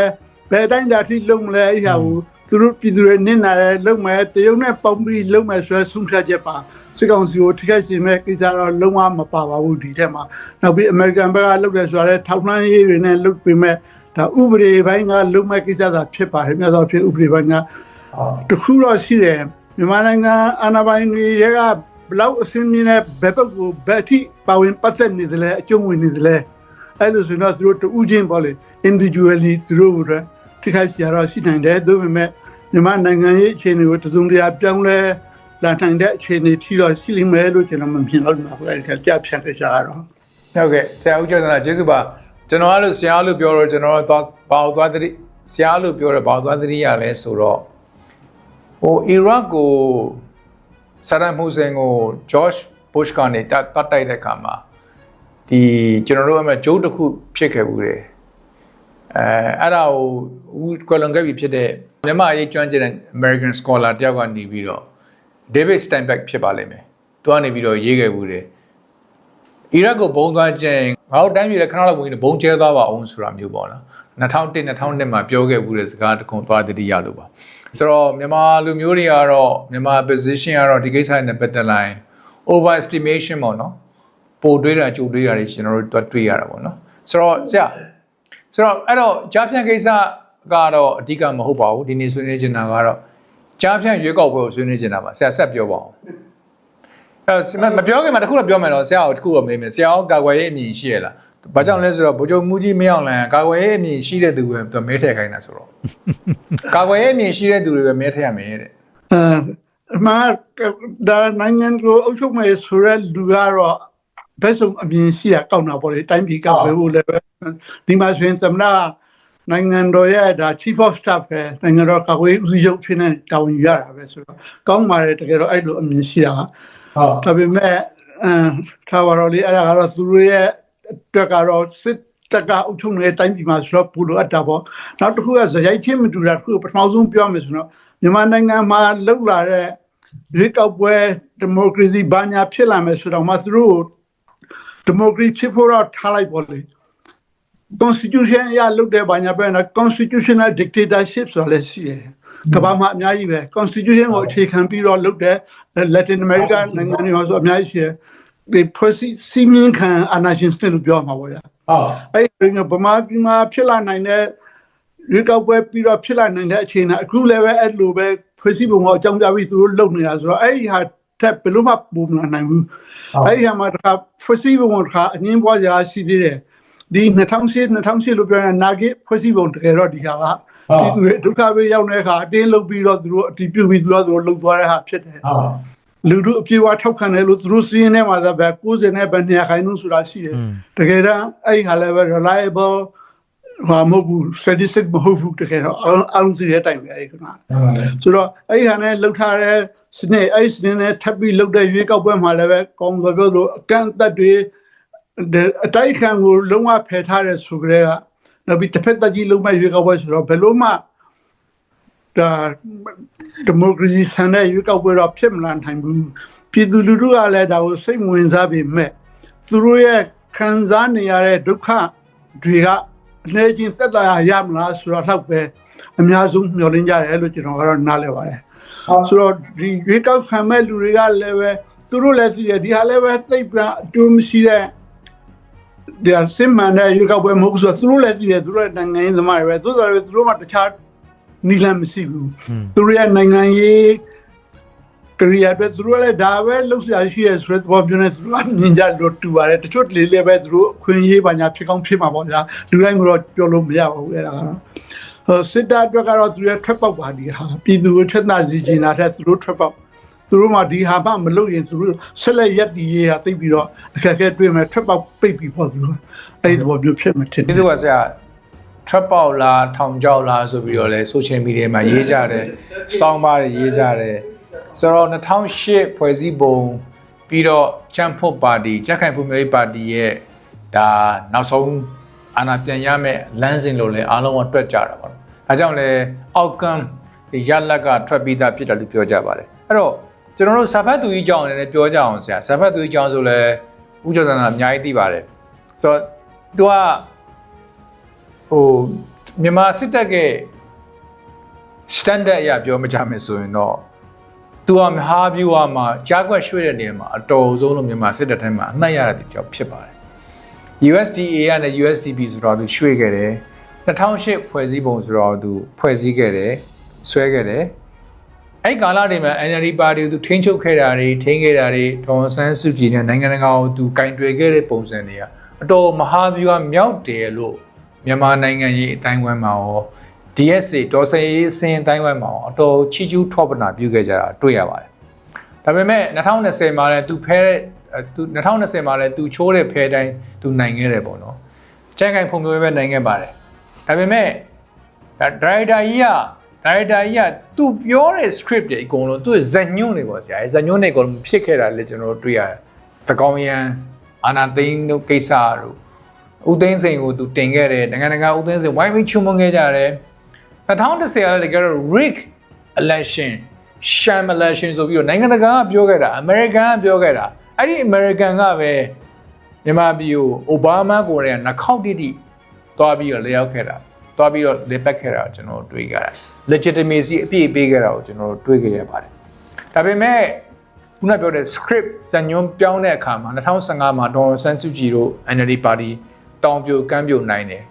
ဘယ်တိုင်းတာထိလုံးမလဲအဲ့ဟာကိုသူတို့ပြည်သူတွေနစ်နာတယ်လုံးမယ်တရုတ်နဲ့ပုံပြီးလုံးမယ်ဆိုရဆုံးဖြတ်ချက်ပါစစ်ကောင်စီကိုထိခိုက်စေမဲ့ကိစ္စတော့လုံးဝမပါပါဘူးဒီထက်မှာနောက်ပြီး American ဘက်ကလုပ်တယ်ဆိုတာလဲထောက်လှမ်းရေးတွေနဲ့လုပ်ပေမဲ့ ဒါဥပဒေပိုင်းကလုံမဲ့ကိစ္စသာဖြစ်ပါတယ်မြတ်စွာဘုရားဥပဒေပိုင်းကတခုတော့ရှိတယ်မြန်မာနိုင်ငံအာဏာပိုင်တွေကဘလောက်အစင်းမြင့်တဲ့ဘက်ဘက်ကိုဘက်အထိပါဝင်ပတ်သက်နေတယ်လဲအကျုံးဝင်နေတယ်လဲအဲ့လိုဆိုတော့သူတို့တူးချင်းပေါ့လေ individually သူတို့ကထိခိုက်စရာတော့ရှိနိုင်တယ်ဒါပေမဲ့မြန်မာနိုင်ငံရဲ့အခြေအနေကိုတစုံတရာပြောင်းလဲလာနိုင်တဲ့အခြေအနေထီတော့ရှိလိမ့်မယ်လို့ကျွန်တော်မမြင်လို့မှာပဲအဲ့ဒါကြဖြတ်ခဲ့ကြရတော့ဟုတ်ကဲ့ဆရာဦးကျော်သနာကျေးဇူးပါ ကျွန်တော်အဲ့လိုဆရာလို့ပြောတော့ကျွန်တော်တော့ဘာလို့သွားသတိဆရာလို့ပြောတော့ဘာလို့သွားသတိရလဲဆိုတော့ဟိုအီရတ်ကိုဆဒမ်ဟူစိန်ကိုဂျော့ချ်ဘုရှ်ကနေတတ်တတ်တိုက်တဲ့ခါမှာဒီကျွန်တော်တို့အမှဂျိုးတစ်ခုဖြစ်ခဲ့ဘူးတယ်အဲအဲ့ဒါကိုဦးကွယ်လွန်ခဲ့ပြီဖြစ်တဲ့မြန်မာရေးကျွမ်းကျင်တဲ့ American scholar တယောက်ကနေပြီးတော့ David Steinbeck ဖြစ်ပါလိမ့်မယ်သူကနေပြီးတော့ရေးခဲ့ဘူးတယ်အီရတ်ကိုဘုံသွားခြင်း ငါတို့တိုင်းပြည်လည်းခဏလောက်ဝင်နေဘုံကျဲသွားပါအောင်ဆိုတာမျိုးပေါ့နော်2001 2002မှာပြောခဲ့ဘူးတဲ့စကားတစ်ခုသွားတတိယလို့ပါဆိုတော့မြန်မာလူမျိုးတွေကတော့မြန်မာ position ကတော့ဒီကိစ္စနဲ့ပတ်သက်လိုက် over estimation ပေါ့နော်ပိုတွေးတာကြိုတွေးတာတွေကျွန်တော်တို့တွေ့ရတာပေါ့နော်ဆိုတော့ဆရာဆိုတော့အဲ့တော့ကြားဖြန့်ကိစ္စကတော့အဓိကမဟုတ်ပါဘူးဒီနေ့ဆွေးနွေးချင်တာကတော့ကြားဖြန့်ရွေးကောက်ပွဲကိုဆွေးနွေးချင်တာပါဆရာဆက်ပြောပါဦး အဲ့တော့မပြောခင်မှာတခုတော့ပြောမယ်တော့ဆရာကိုတခုတော့မေးမယ်ဆရာကကာကွယ်ရေးအမြင်ရှိရလားဘာကြောင့်လဲဆိုတော့ဗိုလ်ချုပ်မူကြီးမင်းအောင်လှိုင်ကကာကွယ်ရေးအမြင်ရှိတဲ့သူပဲသူမဲထည့်ခိုင်းတာဆိုတော့ကာကွယ်ရေးအမြင်ရှိတဲ့သူတွေပဲမဲထည့်ရမယ်တဲ့အဲမှာဒါနိုင်ငံကိုအုပ်ချုပ်မယ်ဆိုရဲလူကတော့ဘယ်ဆုံးအမြင်ရှိရကောက်တာပေါ့လေတိုင်းပြည်ကဘယ်လိုလဲပဲဒီမှာဆိုရင်သမ္မတနိုင်ငံတော်ရဲ့ဒါ chief of staff ပဲနိုင်ငံတော်ကာကွယ်ရေးဦးစီးချုပ်ဖြစ်နေတာဝန်ယူရတာပဲဆိုတော့ကောင်းပါတယ်တကယ်တော့အဲ့လိုအမြင်ရှိတာက ဟုတ်ဒါပေမဲ့အဲထားပါတော့လေအဲ့ဒါကတော့သူတို့ရဲ့အတွက်ကတော့စစ်တပ်ကအုပ်ချုပ်နေတဲ့တိုင်းပြည်မှာဆိုတော့ပူလို့အပ်တာပေါ့နောက်တစ်ခုကဇယိုက်ချင်းမတူတာတစ်ခုပထမဆုံးပြောမယ်ဆိုတော့မြန်မာနိုင်ငံမှာလောက်လာတဲ့ရွေးကောက်ပွဲဒီမိုကရေစီဘာညာဖြစ်လာမယ်ဆိုတော့မှသူတို့ဒီမိုကရေစီဖြစ်ဖို့တော့ထားလိုက်ပေါ့လေ constitution အရလုပ်တဲ့ဘာညာပဲနော် constitutional dictatorship ဆိုတာလည်းရှိတယ် ကမ္ဘာမှာအများကြီးပဲ constitution ကိုအခြေခံပြီးတော့လုပ်တဲ့ Latin America နိုင်ငံတွေမှာဆိုအများကြီးရှိတယ်ဒီ policy စီမင်းခံအာဏာရှင်စနစ်လို့ပြောမှာပေါ့ဗျာဟုတ်အဲ့ဒီကဗမာပြည်မှာဖြစ်လာနိုင်တဲ့ရွေးကောက်ပွဲပြီးတော့ဖြစ်လာနိုင်တဲ့အခြေအနေအခုလည်းပဲအဲ့လိုပဲဖွဲ့စည်းပုံကအကြောင်းပြပြီးသူတို့လုပ်နေတာဆိုတော့အဲ့ဒီဟာထက်ဘယ်လို့မှပုံမလာနိုင်ဘူးအဲ့ဒီဟာမှာတခါဖွဲ့စည်းပုံကတခါအငင်းပွားကြရှိသေးတယ်ဒီ2008 2008လို့ပြောရင်နာဂစ်ဖွဲ့စည်းပုံတကယ်တော့ဒီဟာက ဒီသူတွေဒုက္ခပဲရောက်တဲ့အခါအတင်းလုပ်ပြီးတော့သူတို့အတီးပြုတ်ပြီးသူတို့သူတို့လှုပ်သွားတဲ့ဟာဖြစ်တယ်ဟုတ်လူတို့အပြေဝထောက်ခံတယ်လို့သူတို့စီးရင်ထဲမှာသာပဲ90နဲ့ပဲ200ခိုင်နှုန်းဆိုတာရှိတယ်อืมတကယ်တော့အဲ့ဒီဟာလည်းပဲ reliable ဟာမဟုတ်ဘူး statistic မဟုတ်ဘူးတကယ်တော့အောင်အောင်စီတဲ့အတိုင်းပဲအဲ့ဒီကဆိုတော့အဲ့ဒီဟာနဲ့လှုပ်ထားတဲ့စနစ်အဲ့ဒီစနစ်နဲ့ထပ်ပြီးလှုပ်တဲ့ရွေးကောက်ပွဲမှာလည်းပဲကောင်းဆိုပြောလို့အကန့်အသတ်တွေဒီအတိုက်ခံကိုလုံးဝဖယ်ထားတဲ့ဆိုကြတဲ့က နောက်ပြီးတစ်ဖက်သက်ကြီးလုံးဝရွေးကောက်ပွဲဆိုတော့ဘယ်လို့မှဒါဒီမိုကရေစီဆန်တဲ့ရွေးကောက်ပွဲတော့ဖြစ်မလာနိုင်ဘူးပြည်သူလူထုကလည်းဒါကိုစိတ်မဝင်စားပေမဲ့သူတို့ရဲ့ခံစားနေရတဲ့ဒုက္ခတွေကအနည်းချင်းသက်သာရမလားဆိုတော့တော့ပဲအများဆုံးမျှော်လင့်ကြတယ်လို့ကျွန်တော်ကတော့နားလည်ပါတယ်ဆိုတော့ဒီရွေးကောက်ခံမဲ့လူတွေကလည်းပဲသူတို့လည်းသိတယ်ဒီဟာလည်းပဲသိပ်ကအတူမရှိတဲ့ ဒီအစင်မန်တဲ့ရွေးကောက်ပွဲမဟုတ်ဘူးဆိုတော့သူတို့လည်းသိတယ်သူတို့ရဲ့နိုင်ငံရေးသမားတွေပဲသို့တော်လည်းသူတို့မှတခြားနီလန်မရှိဘူးอืมသူတို့ရဲ့နိုင်ငံရေးကရိယာအတွက်သူတို့လည်းဒါပဲလှုပ်ရှားရှိရဆိုတဲ့သဘောမျိုးနဲ့သူတို့ကမြင်ကြလို့တူပါတယ်တချို့လေးလေးပဲသူတို့အခွင့်အရေးပါညာဖြစ်ကောင်းဖြစ်မှာပေါ့ဗျာလူတိုင်းကတော့ပြောလို့မရပါဘူးအဲ့ဒါကတော့ဟိုစစ်တပ်အတွက်ကတော့သူရဲ့ထွက်ပေါက်ပါဒီဟာပြည်သူကိုထွက်သားစီချင်တာတဲ့သူတို့ထွက်ပေါက် သူတို့မှဒီဟာမှမလုပ်ရင်သူတို့ဆက်လက်ရက်တည်ရေးဟာသိပြီးတော့အခက်အခဲတွေ့မယ်ထွက်ပေါက်ပိတ်ပြီးပေါ့သူတို့အဲ့ဒီသဘောမျိုးဖြစ်မှထင်တယ်ကျေးဇူးပါဆရာ trap ပေါက်လားထောင်ကြောက်လားဆိုပြီးတော့လဲ social media မှာရေးကြတယ်စောင်းပါးတွေရေးကြတယ်ဆိုတော့2008ဖွဲ့စည်းပုံပြီးတော့ချမ်ဖို့ပါတီကြက်ခိုင်ဖွံ့ဖြိုးရေးပါတီရဲ့ဒါနောက်ဆုံးအာဏာပြန်ရမယ့်လမ်းစဉ်လို့လဲအားလုံးကတွက်ကြတာပါဒါကြောင့်လဲ outcome ဒီရလက်ကထွက်ပြီးသားဖြစ်တယ်လို့ပြောကြပါတယ်အဲ့တော့ ကျွန်တော်တို့စာဖတ်သူကြီးကြောင်းလည်းပြောကြအောင်ဆရာစာဖတ်သူကြီးကြောင်းဆိုလဲဥကြဒနာအများကြီးသိပါတယ်ဆိုတော့ तू ကဟိုမြန်မာစစ်တပ်က standard အရပြောမကြမယ်ဆိုရင်တော့သူကမဟာဗျူဟာမှာကြားကွက်ရွှေ့တဲ့နေရာမှာအတော်ဆုံးလို့မြန်မာစစ်တပ်ထဲမှာအမှတ်ရတဲ့ကြောင့်ဖြစ်ပါတယ် USDA ကနဲ့ USDP ဆိုတော့သူရွှေ့ခဲ့တယ်2008ဖွဲ့စည်းပုံဆိုတော့သူဖွဲ့စည်းခဲ့တယ်ဆွဲခဲ့တယ် အဲ့ကာလတွေမှာ NLD ပါတီကိုသူထိန်းချုပ်ခဲ့တာတွေထိန်းခဲ့တာတွေဒေါ်ဆန်းစုကြည်နဲ့နိုင်ငံတကာကိုသူကင်တွယ်ခဲ့တဲ့ပုံစံတွေကအတော်မဟာဗျူဟာမြောက်တယ်လို့မြန်မာနိုင်ငံရေးအတိုင်းအဝိုင်းမှာရော DSA ဒေါ်စရေးစင်အတိုင်းအဝိုင်းမှာရောအတော်ချီကျူးထောပနာပြုခဲ့ကြတာတွေ့ရပါတယ်ဒါပေမဲ့2020မှာလည်းသူဖဲတဲ့အဲသူ2020မှာလည်းသူချိုးတဲ့ဖဲတိုင်းသူနိုင်ခဲ့တယ်ပေါ့နော်ကြိုင်ကိုင်ဖုံမျိုးပဲနိုင်ခဲ့ပါတယ်ဒါပေမဲ့ဒါဒရိုက်တာကြီးက ဒရိုက်တာကြီးကသူပြောတဲ့ script တွေအကုန်လုံးသူ့ဇက်ညွန့်တွေပေါ့ဆရာဇက်ညွန့်တွေအကုန်လုံးဖြစ်ခဲ့တာလေကျွန်တော်တို့တွေ့ရတယ်တကောင်ရန်အာနာသိန်းတို့ကိစ္စတို့ဦးသိန်းစိန်ကိုသူတင်ခဲ့တယ်နိုင်ငံတကာဦးသိန်းစိန်ဝိုင်းပြီးချုံမွန်ခဲ့ကြတယ်2010ကလည်းကြတော့ Rick election sham election ဆိုပြီးတော့နိုင်ငံတကာကပြောခဲ့တာအမေရိကန်ကပြောခဲ့တာအဲ့ဒီအမေရိကန်ကပဲမြန်မာပြည်ကိုအိုဘားမားကိုရဲနှခောက်တိတိသွားပြီးတော့လျှောက်ခဲ့တာ သွားပြီးတော့လေပတ်ခဲ့တာကိုကျွန်တော်တို့တွေ့ကြတာ legitimacy အပြည့်ပေးခဲ့တာကိုကျွန်တော်တို့တွေ့ခဲ့ရပါတယ်ဒါပေမဲ့ခုနပြောတဲ့ script ဇာညွန်ပြောင်းတဲ့အခါမှာ2015မှာဒေါ်ဆန်းစုကြည်တို့ NLD ပါတီတောင်ပြိုကမ်းပြိုနိုင်တယ်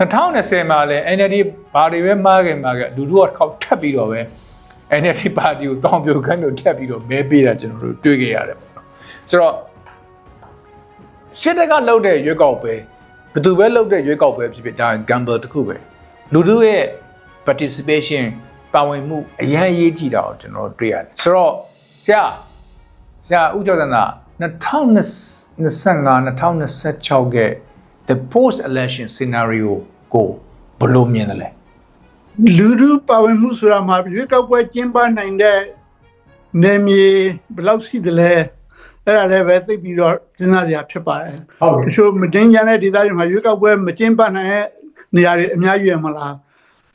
2020မှာလည်း NLD ဘာတွေပဲမှားခင်မှားခဲ့လူတို့ကခေါက်ထပ်ပြီးတော့ပဲ NLD ပါတီကိုတောင်ပြိုကမ်းပြိုထပ်ပြီးတော့မဲပေးတာကျွန်တော်တို့တွေ့ခဲ့ရတယ်ပေါ့နော်ဆိုတော့စစ်တပ်ကလှုပ်တဲ့ရွေးကောက်ပွဲ ဘယ်သူပဲလှုပ်တဲ့ရွေးကောက်ပွဲဖြစ်ဖြစ်ဒါ gamble တစ်ခုပဲလူတို့ရဲ့ participation ပါဝင်မှုအရန်အရေးကြီးတာကိုကျွန်တော်တို့တွေ့ရတယ်ဆိုတော့ဆရာဆရာဦးကျော်သန္တာ2025 2026က the post election scenario ကိုဘယ်လိုမြင်သလဲလူလူပါဝင်မှုဆိုတာမှာရွေးကောက်ပွဲကျင်းပနိုင်တဲ့နေမြေဘယ်လောက်ရှိသလဲ အဲ့ဒါလည်းပဲသိပြီးတော့စဉ်းစားစရာဖြစ်ပါတယ်ဟုတ်တချို့မတင်းကြမ်းတဲ့ဒေသတွေမှာရွေးကောက်ပွဲမကျင်းပနိုင်တဲ့နေရာတွေအများကြီးရမလား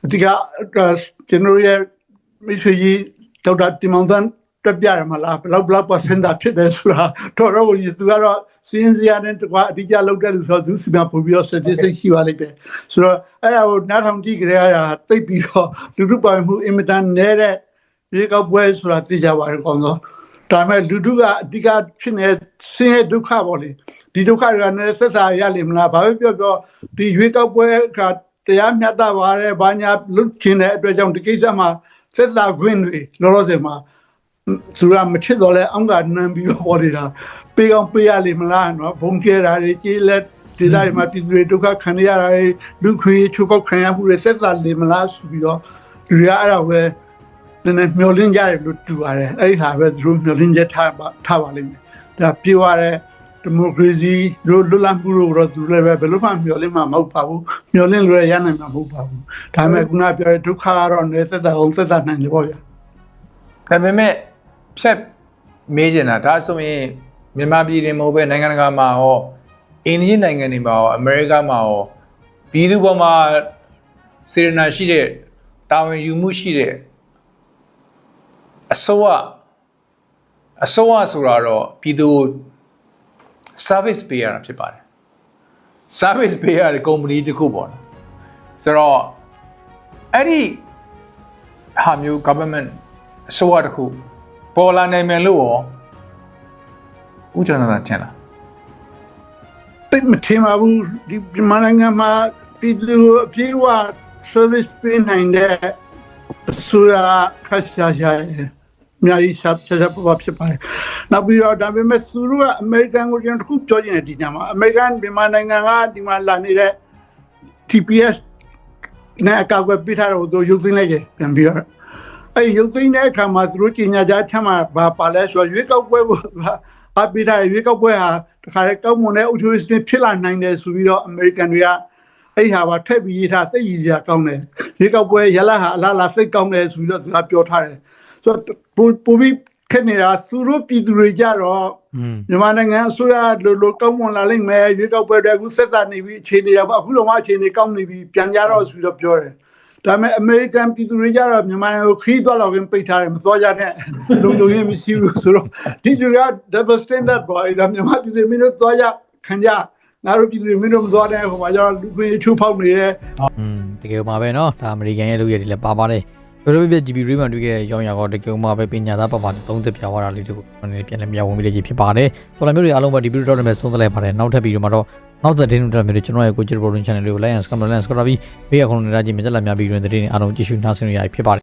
အဓိကကျွန်တော်ရဲ့မိတ်ဆွေကြီးဒေါက်တာတင်မောင်သန်းတက်ပြရမလားဘယ်လောက်ဘယ်လောက်ပါစင်တာဖြစ်တယ်ဆိုတာတော့တော့ကြီးသူကတော့စင်းစရာနဲ့တကွာအဓိကလောက်တဲ့လူဆိုတော့သူစီမံပို့ပြီးတော့ statistics ရှိပါလိမ့်မယ်ဆိုတော့အဲ့ဒါကိုနားထောင်ကြည့်ကြရတာသိပြီးတော့လူလူပိုင်မှုအင်မတန်နဲတဲ့ရေကောက်ပွဲဆိုတာသိကြပါတယ်ကောင်းတော့ ဒါပေမဲ့လူလူကအဓိကဖြစ်နေဆင်းရဲဒုက္ခပေါ့လေဒီဒုက္ခတွေကလည်းဆက်စားရလိမ့်မလားဘာပဲပြောပြောဒီရွေးကောက်ပွဲကတရားမျှတပါတယ်ဘာညာလွတ်ချင်တဲ့အတွက်ကြောင့်ဒီကိစ္စမှာဆက်စားခွင့်တွေလောလောဆယ်မှာသူကမချစ်တော့လဲအောက်ကနမ်းပြီးတော့ပေါ်နေတာပေးအောင်ပေးရလိမ့်မလားနော်ဘုံကျဲတာတွေကြေးလက်ဒီတိုင်းမှာပြည်သူတွေဒုက္ခခံရတာတွေလူခွေချုပ်ပေါက်ခံရမှုတွေဆက်စားလိမ့်မလားဆိုပြီးတော့လူတွေကအဲ့ဒါပဲ နည်းနည်းမျောလင်းကြတယ်လို့တူပါတယ်အဲ့ဒီဟာပဲသူတို့မျောလင်းချက်ထားပါထားပါလိမ့်မယ်ဒါပြေသွားတဲ့ဒီမိုကရေစီတို့လွတ်လပ်မှုတို့တော့သူလည်းပဲဘယ်လိုမှမျောလင်းမှာမဟုတ်ပါဘူးမျောလင်းလွယ်ရနိုင်မှာမဟုတ်ပါဘူးဒါပေမဲ့ခုနပြောတဲ့ဒုက္ခကတော့နေသက်တာအောင်သက်တာနိုင်တယ်ပေါ့ဗျာဒါပေမဲ့ဖြတ်မေးချင်တာဒါဆိုရင်မြန်မာပြည်တွင်မဟုတ်ပဲနိုင်ငံတကာမှာရောအိန္ဒိယနိုင်ငံတွေမှာရောအမေရိကမှာရောပြည်သူပေါ်မှာစေရနာရှိတဲ့တာဝန်ယူမှုရှိတဲ့ အစိုးရအစိုးရဆိုတာတော့ပြည်သူကို service ပေးရတာဖြစ်ပါတယ် service ပေးရတဲ့ company တစ်ခုပေါ့နော်ဆိုတော့အဲ့ဒီဟာမျိုး government အစိုးရတစ်ခုပေါ်လာနိုင်မယ်လို့ရောဥက္ကဋ္ဌနာထင်လားတိတ်မထင်ပါဘူးဒီမြန်မာနိုင်ငံမှာပြည်သူအပြေးအဝ service ပေးနိုင်တဲ့ အစိုးရခက်ရှာရှာရဲ့အများကြီးရှာရှာရှာပေါ်ဖြစ်ပါတယ်။နောက်ပြီးတော့ဒါပေမဲ့သူတို့ကအမေရိကန်ကိုကျွန်တော်တစ်ခုပြောချင်တယ်ဒီညမှာအမေရိကန်မြန်မာနိုင်ငံကဒီမှာလာနေတဲ့ TPS နဲ့အကောက်ွယ်ပေးထားတော့သူရုပ်သိမ်းလိုက်တယ်ပြန်ပြီးတော့အဲ့ဒီရုပ်သိမ်းတဲ့အခါမှာသူတို့ကြီးညာကြထမ်းမှာဘာပါလဲဆိုတော့ရွေးကောက်ပွဲကိုအပိထားရွေးကောက်ပွဲဟာတခါလေကောက်မွန်တဲ့အုပ်ချုပ်ရေးစနစ်ဖြစ်လာနိုင်တယ်ဆိုပြီးတော့အမေရိကန်တွေက အဲ့ဒီဟာပါထည့်ပြီးရေးထားစိတ်ရည်စရာကောင်းတယ်ရွေးကောက်ပွဲရလဟာအလားလားစိတ်ကောင်းတယ်ဆိုပြီးတော့သူကပြောထားတယ်ဆိုတော့ပိုပိုပြီးခက်နေတာသူတို့ပြည်သူတွေကြတော့อืมမြန်မာနိုင်ငံအစိုးရလိုလိုကောင်းမွန်လာလိမ့်မယ်ရွေးကောက်ပွဲတွေအခုဆက်သက်နေပြီအခြေအနေတော့အခုတော့မှအခြေအနေကောင်းနေပြီပြန်ကြတော့ဆိုပြီးတော့ပြောတယ်ဒါပေမဲ့အမေရိကန်ပြည်သူတွေကြတော့မြန်မာနိုင်ငံကိုခီးသွားတော့ခင်ပိတ်ထားတယ်မသွားကြနဲ့လုံလုံရင်းမရှိဘူးဆိုတော့ဒီလူက double standard ပေါ့အဲ့ဒါမြန်မာပြည်သူတွေမင်းတို့သွားကြခံကြ ငါတို့ပြည်သူတွေမင်းတို့မသွားတဲ့ဟိုမှာကျတော့လူခွင့်ချိုးဖောက်နေတယ် อืมတကယ်မှာပဲเนาะဒါအမေရိကန်ရဲ့လုပ်ရည်တွေလည်းပါပါတယ်ဘယ်လိုဖြစ်ဖြစ် GB Ray မှာတွေ့ခဲ့တဲ့ရောင်းရကောတကယ်မှာပဲပညာသားပတ်ပါသုံးသက်ပြသွားတာလေးတွေကိုနည်းနည်းပြန်လည်းမြဝင်ပြီးလေးဖြစ်ပါတယ်တော်လည်းမျိုးတွေအားလုံးပဲဒီဗီဒီယိုတော့လည်းဆုံးသက်လိုက်ပါတယ်နောက်ထပ်ဗီဒီယိုမှာတော့ နောက်သက်တဲ့နေ့တို့မျိုးကျွန်တော်ရဲ့ကိုကြည့်ပေါ်တွင် channel လေးကို like and subscribe လုပ် like and subscribe ပြီးဘေးကခုံနေတာချင်းမြတ်လက်များပြီးတွင်တဲ့နေ့အားလုံးကြည့်ရှုနားဆင်ရရဖြစ်ပါတယ်